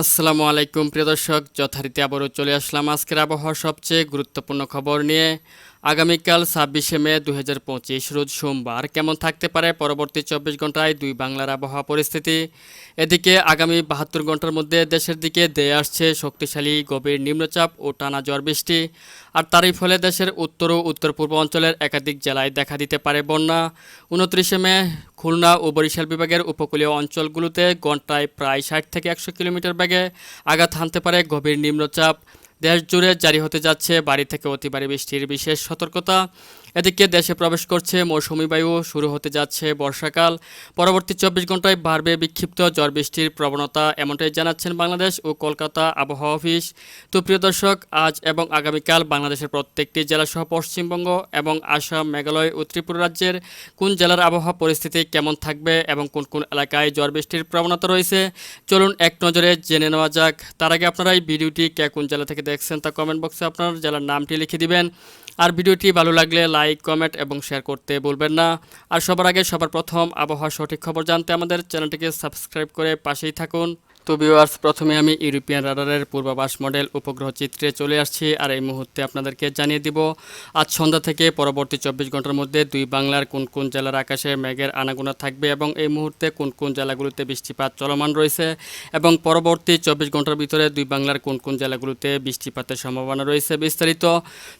আসসালামু আলাইকুম প্রিয় দর্শক। যথারীতি আবারও চলে আসলাম আজকের আবহাওয়া সবচেয়ে গুরুত্বপূর্ণ খবর নিয়ে। আগামীকাল ছাব্বিশে মে দু হাজার পঁচিশ, রোজ সোমবার। কেমন থাকতে পারে? পরবর্তী চব্বিশ ঘন্টায় দুই বাংলার আবহাওয়া পরিস্থিতি। এদিকে আগামী বাহাত্তর ঘণ্টার মধ্যে দেশের দিকে দেয়ে আসছে শক্তিশালী গভীর নিম্নচাপ ও টানা ঝড় বৃষ্টি। আর তারই ফলে দেশের উত্তর ও উত্তর পূর্ব অঞ্চলের একাধিক জেলায় দেখা দিতে পারে বন্যা। উনত্রিশে মে খুলনা ও বরিশাল বিভাগের উপকূলীয় অঞ্চলগুলোতে ঘন্টায় প্রায় ষাট থেকে একশো কিলোমিটার বেগে আঘাত হানতে পারে গভীর নিম্নচাপ। দেশ জুড়ে জারি হতে যাচ্ছে বাড়ি থেকে অতিবাড়ি বৃষ্টির বিশেষ সতর্কতা। এদিকে দেশে প্রবেশ করছে মৌসুমি বায়ু, শুরু হতে যাচ্ছে বর্ষাকাল। পরবর্তী চব্বিশ ঘন্টায় বাড়বে বিক্ষিপ্ত ঝড় বৃষ্টির প্রবণতা, এমনটাই জানাচ্ছেন বাংলাদেশ ও কলকাতা আবহাওয়া অফিস। তো প্রিয় দর্শক, আজ এবং আগামীকাল বাংলাদেশের প্রত্যেকটি জেলাসহ পশ্চিমবঙ্গ এবং আসাম, মেঘালয় ও ত্রিপুরা রাজ্যের কোন জেলার আবহাওয়া পরিস্থিতি কেমন থাকবে এবং কোন কোন এলাকায় ঝড় বৃষ্টির প্রবণতা রয়েছে, চলুন এক নজরে জেনে নেওয়া যাক। তার আগে আপনারা এই ভিডিওটি কে কোন জেলা থেকে দেখছেন তা কমেন্ট বক্সে আপনার জেলার নামটি লিখে দিবেন। আর ভিডিওটি ভালো লাগলে লাইক, কমেন্ট এবং শেয়ার করতে বলবেন না। আর সবার আগে সবার প্রথম আবহাওয়ার সঠিক খবর জানতে আমাদের চ্যানেলটিকে সাবস্ক্রাইব করে পাশেই থাকুন। তো ভিউয়ার্স প্রথমে আমি ইউরোপিয়ান রাডারের পূর্বাভাস মডেল উপগ্রহ চিত্রে চলে আসছি আর এই মুহূর্তে আপনাদেরকে জানিয়ে দিব, আজ সন্ধ্যা থেকে পরবর্তী চব্বিশ ঘণ্টার মধ্যে দুই বাংলার কোন কোন জেলার আকাশে মেঘের আনাগোনা থাকবে এবং এই মুহূর্তে কোন কোন জেলাগুলোতে বৃষ্টিপাত চলমান রয়েছে এবং পরবর্তী চব্বিশ ঘণ্টার ভিতরে দুই বাংলার কোন কোন জেলাগুলোতে বৃষ্টিপাতের সম্ভাবনা রয়েছে বিস্তারিত।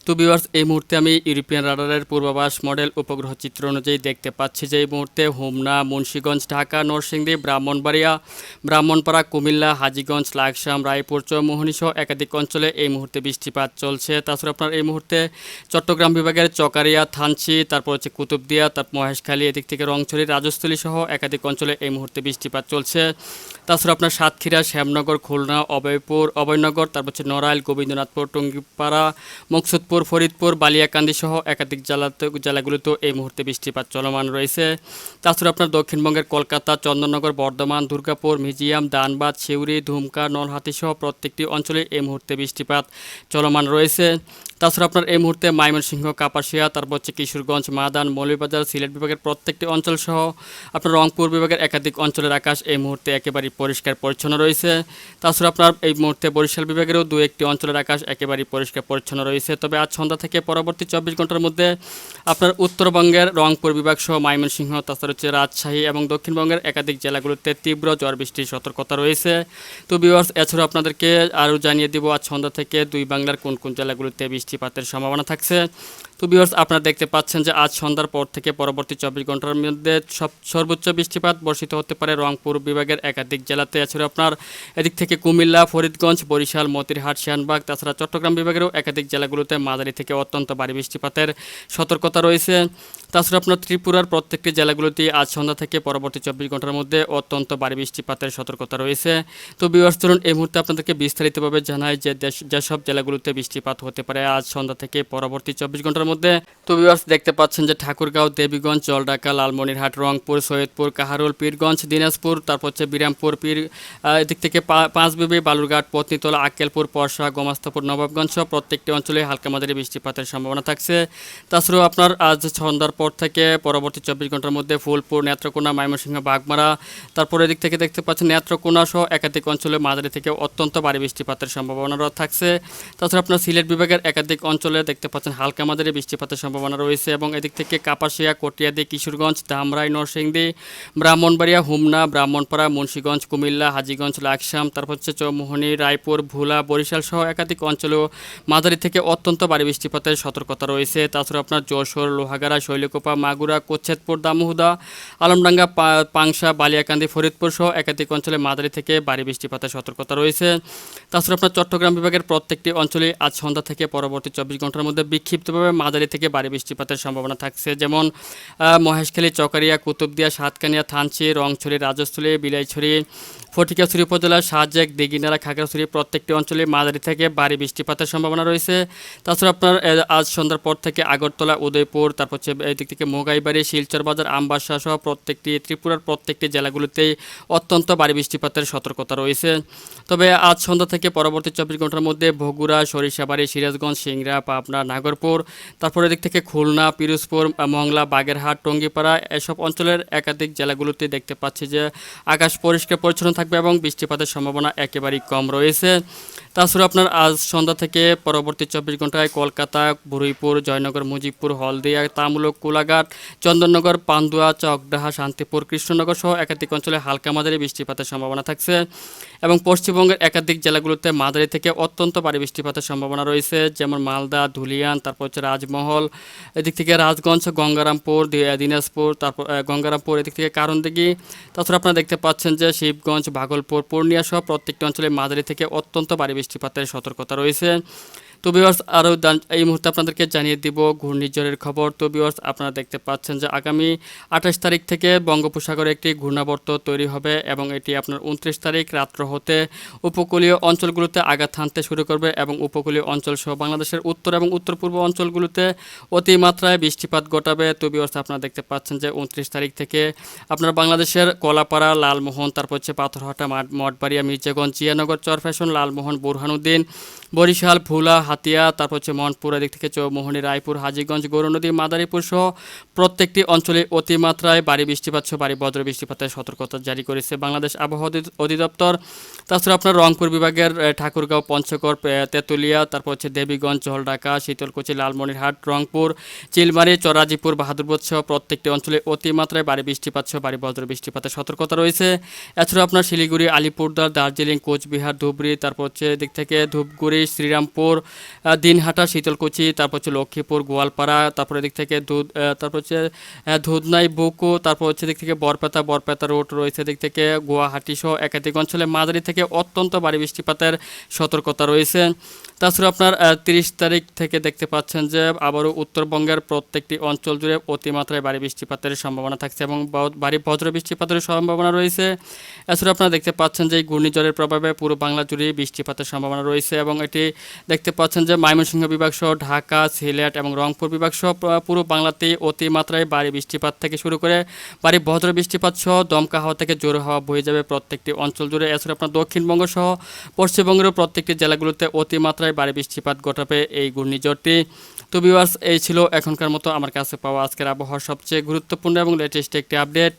তো ভিউয়ার্স এই মুহূর্তে আমি ইউরোপিয়ান রাডারের পূর্বাভাস মডেল উপগ্রহ চিত্র অনুযায়ী দেখতে পাচ্ছি যে এই মুহূর্তে হোমনা, মুন্সীগঞ্জ, ঢাকা, নরসিংদী, ব্রাহ্মণবাড়িয়া, ব্রাহ্মণপাড়া কুমিল্লা, হাজিগঞ্জ লাকসাম রায়পুর, চৌমোহনী সহ একাধিক অঞ্চলে এই মুহূর্তে বৃষ্টিপাত চলছে। তাছাড়া আপনার এই মুহূর্তে চট্টগ্রাম বিভাগের চকারিয়া, থানচি, তারপর হচ্ছে কুতুবদিয়া, তারপর মহেশখালী, এদিক থেকে রংছড়ি রাজস্থলী সহ একাধিক অঞ্চলে এই মুহূর্তে বৃষ্টিপাত চলছে। তাছাড়া আপনার সাতক্ষীরা, শ্যামনগর, খুলনা, অভয়পুর, অভয়নগর, তারপর হচ্ছে নড়াইল, গোবিন্দনাথপুর, টঙ্গিপাড়া, মকসুদপুর, ফরিদপুর, বালিয়াকান্দি সহ একাধিক জেলাতে জেলাগুলোতেও এই মুহূর্তে বৃষ্টিপাত চলমান রয়েছে। তাছাড়া আপনার দক্ষিণবঙ্গের কলকাতা, চন্দননগর, বর্ধমান, দুর্গাপুর মিউজিয়াম দানবাদ, সিউড়ি, ধুমকা, নলহাটি সহ প্রত্যেকটি অঞ্চলে এই মুহূর্তে বৃষ্টিপাত চলমান রয়েছে। তাছাড়া আপনার এই মুহূর্তে ময়মনসিংহ, কাপাসিয়া, তারপর হচ্ছে কিশোরগঞ্জ, মাদান, মৌলভীবাজার, সিলেট বিভাগের প্রত্যেকটি অঞ্চল সহ আপনার রংপুর বিভাগের একাধিক অঞ্চলের আকাশ এই মুহূর্তে একেবারেই পরিষ্কার পরিচ্ছন্ন রয়েছে। তাছাড়া আপনার এই মুহূর্তে বরিশাল বিভাগেরও দু একটি অঞ্চলের আকাশ একেবারেই পরিষ্কার পরিচ্ছন্ন রয়েছে। তবে আজ সন্ধ্যা থেকে পরবর্তী চব্বিশ ঘণ্টার মধ্যে আপনার উত্তরবঙ্গের রংপুর বিভাগ সহ ময়মনসিংহ, তাছাড়া হচ্ছে রাজশাহী এবং দক্ষিণবঙ্গের একাধিক জেলাগুলোতে তীব্র ঝড় বৃষ্টির সতর্কতা রয়েছে। তো বিভার্স এছাড়াও আপনাদেরকে আরও জানিয়ে দিব, আজ সন্ধ্যা থেকে দুই বাংলার কোন কোন জেলাগুলোতে বৃষ্টিপাতের সম্ভাবনা থাকছে। তো বিভার্স আপনারা দেখতে পাচ্ছেন যে আজ সন্ধ্যার পর থেকে পরবর্তী চব্বিশ ঘণ্টার মধ্যে সব সর্বোচ্চ বৃষ্টিপাত বর্ষিত হতে পারে রংপুর বিভাগের একাধিক জেলাতে। এছাড়া আপনার এদিক থেকে কুমিল্লা, ফরিদগঞ্জ, বরিশাল, মতিরহাট শিয়ানবাগ তাছাড়া চট্টগ্রাম বিভাগেরও একাধিক জেলাগুলোতে মাঝারি থেকে অত্যন্ত ভারী বৃষ্টিপাতের সতর্কতা রয়েছে। তাছাড়া আপনার ত্রিপুরার প্রত্যেকটি জেলাগুলোতে আজ সন্ধ্যা থেকে পরবর্তী চব্বিশ ঘণ্টার মধ্যে অত্যন্ত ভারী বৃষ্টিপাতের সতর্কতা রয়েছে। তো বিভার্স ধরুন এই মুহূর্তে আপনাদেরকে বিস্তারিতভাবে জানায় যে যেসব জেলাগুলোতে বৃষ্টিপাত হতে পারে আজ সন্ধ্যা থেকে পরবর্তী চব্বিশ ঘণ্টার মধ্যে তো বিভার্স দেখতে পাচ্ছেন যে ঠাকুরগাঁও, দেবীগঞ্জ, জলঢাকা, লালমনিরহাট, রংপুর, সৈয়দপুর, কাহারুল, পীরগঞ্জ, দিনাজপুর, তারপর হচ্ছে বিরামপুর, পীর এদিক থেকে পাঁচবিবি, বালুরঘাট, পত্নীতলা, আক্কেলপুর, পরশা, গোমাস্তাপুর, নবাবগঞ্জ সহ প্রত্যেকটি অঞ্চলে হালকা মাঝারি বৃষ্টিপাতের সম্ভাবনা থাকছে। তাছাড়াও আপনার আজ সন্ধ্যার পর থেকে পরবর্তী চব্বিশ ঘণ্টার মধ্যে ফুলপুর, নেত্রকোনা, ময়মনসিংহ, বাগমারা, তারপর এদিক থেকে দেখতে পাচ্ছেন নেত্রকোনা সহ একাধিক অঞ্চলে মাঝারি থেকে অত্যন্ত ভারী বৃষ্টিপাতের সম্ভাবনা থাকছে। তাছাড়া আপনার সিলেট বিভাগের একাধিক অঞ্চলে দেখতে পাচ্ছেন হালকা মাঝারি বৃষ্টিপাতের সম্ভাবনা রয়েছে এবং এদিক থেকে কাপাসিয়া, কটিয়াদি, কিশোরগঞ্জ ধামরাই নরসিংদী, ব্রাহ্মণবাড়িয়া, হুমনা, ব্রাহ্মণপাড়া, মুন্সীগঞ্জ, কুমিল্লা, হাজিগঞ্জ, লাকসাম, তারপর হচ্ছে চৌমোহনী, রায়পুর, ভোলা, বরিশাল সহ একাধিক অঞ্চলেও মাঝারি থেকে অত্যন্ত ভারী বৃষ্টিপাতের সতর্কতা রয়েছে। তাছাড়া আপনার যশোর, লোহাগাড়া, শৈলকোপা, মাগুরা কোচ্ছেদপুর দামুহুদা আলমডাঙ্গা পাংশা, বালিয়াকান্দি, ফরিদপুর সহ একাধিক অঞ্চলে মাঝারি থেকে ভারী বৃষ্টিপাতের সতর্কতা রয়েছে। তাছাড়া আপনার চট্টগ্রাম বিভাগের প্রত্যেকটি অঞ্চলে আজ সন্ধ্যা থেকে পরবর্তী চব্বিশ ঘণ্টার মধ্যে বিক্ষিপ্তভাবে মাঝারি থেকে ভারী বৃষ্টিপাতের সম্ভাবনা থাকছে। যেমন মহেশখালী, চকারিয়া, কুতুবদিয়া, সাতকানিয়া, থানচি, রংছড়ি, রাজস্থলী, বিলাইছড়ি ফটিকাছড়ি উপজেলার সাজেক দিঘিনারা খাগড়াছড়ি প্রত্যেকটি অঞ্চলে মাঝারি থেকে ভারী বৃষ্টিপাতের সম্ভাবনা রয়েছে। তাছাড়া আপনার আজ সন্ধ্যার পর থেকে আগরতলা, উদয়পুর, তারপর হচ্ছে এদিক থেকে মোগাইবাড়ি, শিলচর বাজার, আমবাসা সহ প্রত্যেকটি, ত্রিপুরার প্রত্যেকটি জেলাগুলোতেই অত্যন্ত ভারী বৃষ্টিপাতের সতর্কতা রয়েছে। তবে আজ সন্ধ্যা থেকে পরবর্তী চব্বিশ ঘণ্টার মধ্যে বগুড়া, সরিষাবাড়ি, সিরাজগঞ্জ, সিংড়া, পাবনা, নাগরপুর তারপরে এদিক থেকে খুলনা, পিরোজপুর, মংলা, বাগেরহাট, টঙ্গিপাড়া এসব অঞ্চলের একাধিক জেলাগুলোতে দেখতে পাচ্ছি যে আকাশ পরিষ্কার পরিচ্ছন্ন থাকবে এবং বৃষ্টিপাতের সম্ভাবনা একেবারেই কম রয়েছে। তাছাড়া আপনার আজ সন্ধ্যা থেকে পরবর্তী চব্বিশ ঘন্টায় কলকাতা বুরুইপুর জয়নগর, মুজিবপুর, হলদিয়া, তামুলক, কোলাঘাট, চন্দননগর পান্দুয়া চকডাহা, শান্তিপুর, কৃষ্ণনগর সহ একাধিক অঞ্চলে হালকা মাঝারি বৃষ্টিপাতের সম্ভাবনা থাকছে এবং পশ্চিমবঙ্গের একাধিক জেলাগুলোতে মাঝারি থেকে অত্যন্ত ভারী বৃষ্টিপাতের সম্ভাবনা রয়েছে। যেমন মালদা, ধুলিয়ান, তারপর হচ্ছে রাজমহল এদিক থেকে রাজগঞ্জ, গঙ্গারামপুর দিনাজপুর, তারপর গঙ্গারামপুর, এদিক থেকে কারণ কারণদিঘি। তাছাড়া আপনারা দেখতে পাচ্ছেন যে শিবগঞ্জ, ভাগলপুর, পূর্ণিয়া সহ প্রত্যেকটি অঞ্চলে মাঝারি থেকে অত্যন্ত ভারী বৃষ্টিপাতের সতর্কতা রয়েছে। তো বিওয়ার্স আরও এই মুহূর্তে আপনাদেরকে জানিয়ে দিব ঘূর্ণিঝড়ের খবর। তো বিওয়ার্স আপনারা দেখতে পাচ্ছেন যে আগামী আঠাশ তারিখ থেকে বঙ্গোপসাগরে একটি ঘূর্ণাবর্ত তৈরি হবে এবং এটি আপনার উনত্রিশ তারিখ রাত্র হতে উপকূলীয় অঞ্চলগুলোতে আঘাত হানতে শুরু করবে এবং উপকূলীয় অঞ্চল সহ বাংলাদেশের উত্তর এবং উত্তর পূর্ব অঞ্চলগুলোতে অতিমাত্রায় বৃষ্টিপাত ঘটাবে। তো বিওয়ার্স আপনারা দেখতে পাচ্ছেন যে উনত্রিশ তারিখ থেকে আপনার বাংলাদেশের কলাপাড়া, লালমোহন, তারপর হচ্ছে পাথরহাটা, মাঠ- মঠবাড়িয়া, মির্জাগঞ্জ, জিয়ানগর, চরফ্যাশন, লালমোহন, বুরহানুদ্দিন বরিশাল, ভোলা, হাতিয়া, তারপর হচ্ছে মনপুর, এদিক থেকে চৌমোহনী রায়পুর, হাজিগঞ্জ গৌরনদী মাদারীপুর সহ প্রত্যেকটি অঞ্চলে অতিমাত্রায় ভারী বৃষ্টিপাত সহ ভারী বজ্র বৃষ্টিপাতের সতর্কতা জারি করেছে বাংলাদেশ আবহাওয়া অধিদপ্তর। তাছাড়া আপনার রংপুর বিভাগের ঠাকুরগাঁও, পঞ্চগড় তেঁতুলিয়া, তারপর হচ্ছে দেবীগঞ্জ, জলঢাকা, শীতলকুচি, লালমনিরহাট, রংপুর, চিলমারি, চরাজিপুর, বাহাদুরবোধ সহ প্রত্যেকটি অঞ্চলে অতিমাত্রায় ভারী বৃষ্টিপাত সহ ভারী বজ্র বৃষ্টিপাতের সতর্কতা রয়েছে। এছাড়াও আপনার শিলিগুড়ি আলিপুরদার দার্জিলিং, কোচবিহার, ধুবড়ি, তারপর হচ্ছে এদিক থেকে ধূপগুড়ি শ্রীরামপুর দিনহাটা শীতলকুচি তারপর হচ্ছে লক্ষ্মীপুর গোয়ালপাড়া তারপর এদিক থেকে দুধ তারপর হচ্ছে আহ, ধুদনাই বুকু তারপর হচ্ছে এদিক থেকে বরপেতা বরপেতা রোড রয়েছে এদিক থেকে গুয়াহাটি সহ একাধিক অঞ্চলে। মাঝারি থেকে অত্যন্ত ভারী বৃষ্টিপাতের সতর্কতা রয়েছে। তাছাড়া আপনার তিরিশ তারিখ থেকে দেখতে পাচ্ছেন যে আবারও উত্তরবঙ্গের প্রত্যেকটি অঞ্চল জুড়ে অতিমাত্রায় ভারী বৃষ্টিপাতের সম্ভাবনা থাকছে এবং ভারী বজ্র বৃষ্টিপাতের সম্ভাবনা রয়েছে। এছাড়া আপনারা দেখতে পাচ্ছেন যে ঘূর্ণিঝড়ের প্রভাবে পুরো বাংলা জুড়ে বৃষ্টিপাতের সম্ভাবনা রয়েছে এবং এটি দেখতে পাচ্ছেন যে ময়মনসিংহ বিভাগ সহ ঢাকা, সিলেট এবং রংপুর বিভাগ সহ পুরো বাংলাতেই অতিমাত্রায় ভারী বৃষ্টিপাত থেকে শুরু করে ভারী বজ্র বৃষ্টিপাত সহ দমকা হাওয়া থেকে জোর হাওয়া বয়ে যাবে প্রত্যেকটি অঞ্চল জুড়ে। এছাড়া আপনার দক্ষিণবঙ্গ সহ পশ্চিমবঙ্গের প্রত্যেকটি জেলাগুলোতে অতিমাত্রায় ভারী বৃষ্টিপাত ঘটাবে এই ঘূর্ণিঝড়টি। তো ভিউয়ার্স এই ছিল এখনকার মতো আমার কাছে পাওয়া আজকের আবহাওয়ার সবচেয়ে গুরুত্বপূর্ণ এবং লেটেস্ট একটি আপডেট